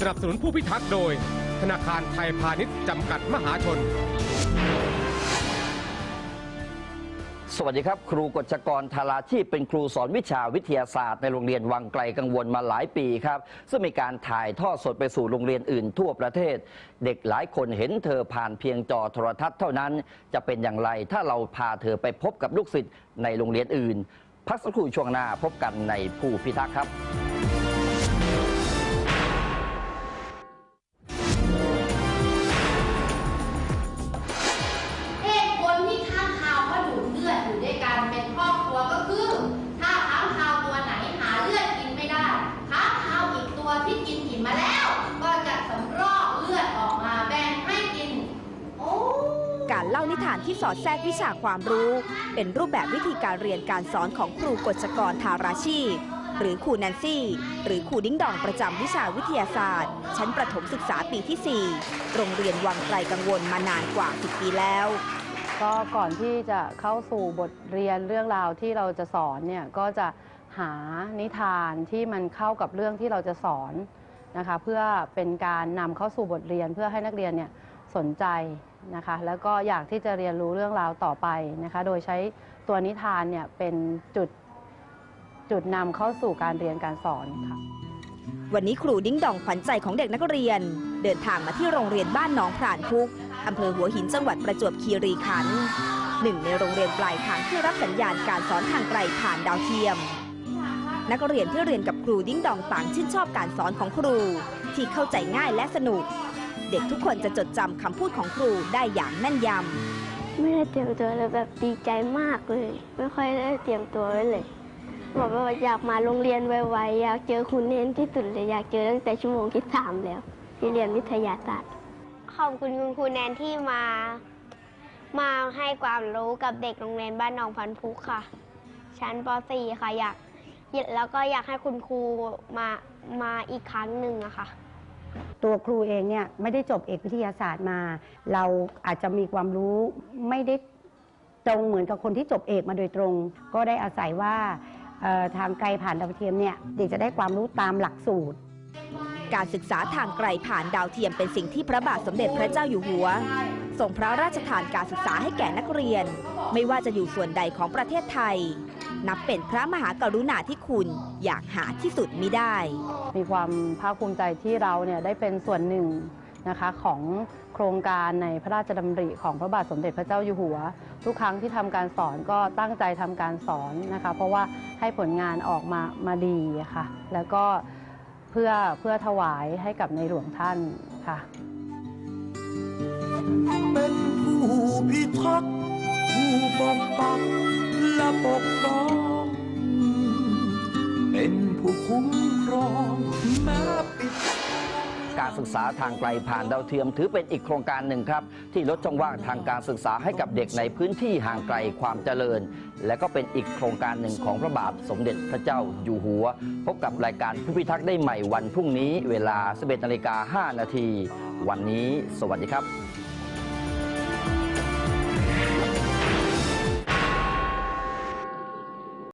สนับสนุนผู้พิทักษ์โดย ธนาคารไทยพาณิชย์จำกัดมหาชน สวัสดีครับ ครูกฎชกรธาราชีพเป็นครูสอนวิชาวิทยาศาสตร์ในโรงเรียนวังไกลกังวลมาหลายปีครับ ซึ่งมีการถ่ายทอดสดไปสู่โรงเรียนอื่นทั่วประเทศ เด็กหลายคนเห็นเธอผ่านเพียงจอโทรทัศน์เท่านั้น จะเป็นอย่างไรถ้าเราพาเธอไปพบกับลูกศิษย์ในโรงเรียนอื่น พักสักครู่ช่วงหน้าพบกันในผู้พิทักษ์ครับ การเล่านิทานที่สอดแทรกวิชาความรู้ เป็นรูปแบบวิธีการเรียนการสอนของครูกฎชกรทาราชีหรือครูแนนซี่ หรือครูดิ้งดองประจำวิชาวิทยาศาสตร์ ชั้นประถมศึกษาปีที่ 4 โรงเรียนวังไกลกังวลมานานกว่า 10 ปีแล้ว ก็ก่อนที่จะเข้าสู่บทเรียนเรื่องราวที่เราจะสอนเนี่ยก็จะหานิทานที่มันเข้ากับเรื่องที่เราจะสอนนะคะเพื่อเป็นการนำเข้าสู่บทเรียนเพื่อให้นักเรียนเนี่ย สนใจนะคะ แล้วก็อยากที่จะเรียนรู้เรื่องราวต่อไปนะคะ โดยใช้ตัวนิทานเนี่ยเป็นจุดจุดนำเข้าสู่การเรียนการสอนค่ะ วันนี้ครูดิ้งดองขวัญใจของเด็กนักเรียน เดินทางมาที่โรงเรียนบ้านหนองพรานพุกอำเภอหัวหินจังหวัดประจวบคีรีขันธ์หนึ่งในโรงเรียนปลายทางที่รับสัญญาณการสอนทางไกลผ่านดาวเทียม นักเรียนที่เรียนกับครูดิ้งดองต่างชื่นชอบการสอนของครู ที่เข้าใจง่ายและสนุก เด็กทุกคนจะจดจำคำพูดของครูได้อย่างแม่นยำไม่ได้เตรียมตัวเลยแบบดีใจมากเลย ไม่ค่อยได้เตรียมตัวไว้เลยบอกว่าอยากมาโรงเรียนไวๆอยากเจอคุณเน้นที่สุดเลยอยากเจอตั้งแต่ชั่วโมงที่สามแล้ว ที่เรียนวิทยาศาสตร์ขอบคุณคุณครูแนนที่มา มาให้ความรู้กับเด็กโรงเรียนบ้านหนองพันพุกค่ะ ชั้นป .4 ค่ะอยากแล้วก็อยากให้คุณครูมามาอีกครั้งหนึ่งอะค่ะ ตัวครูเองเนี่ยไม่ได้จบเอกวิทยาศาสตร์มา เราอาจจะมีความรู้ไม่ได้ตรงเหมือนกับคนที่จบเอกมาโดยตรง ก็ได้อาศัยว่าทางไกลผ่านดาวเทียมเนี่ยเด็กจะได้ความรู้ตามหลักสูตร การศึกษาทางไกลผ่านดาวเทียมเป็นสิ่งที่พระบาทสมเด็จพระเจ้าอยู่หัวทรงพระราชทานการศึกษาให้แก่นักเรียน ไม่ว่าจะอยู่ส่วนใดของประเทศไทย นับเป็นพระมหากรุณาธิคุณอย่างหาที่สุดมิได้ มีความภาคภูมิใจที่เราเนี่ยได้เป็นส่วนหนึ่งนะคะของโครงการในพระราชดำริของพระบาทสมเด็จพระเจ้าอยู่หัว ทุกครั้งที่ทำการสอนก็ตั้งใจทำการสอนนะคะเพราะว่าให้ผลงานออกมามาดีอะค่ะแล้วก็เพื่อเพื่อถวายให้กับในหลวงท่านค่ะเป็นผู้พิทักษ์ผู้ปกปัก และปกป้อง เป็นผู้คุ้มครองแม้ปิดการศึกษาทางไกลผ่านดาวเทียมถือเป็นอีกโครงการหนึ่งครับ ที่ลดช่องว่างทางการศึกษาให้กับเด็กในพื้นที่ห่างไกลความเจริญ และก็เป็นอีกโครงการหนึ่งของพระบาทสมเด็จพระเจ้าอยู่หัว พบกับรายการผู้พิทักษ์ได้ใหม่วันพรุ่งนี้เวลา 11นาฬิกา5นาทีวันนี้ สวัสดีครับ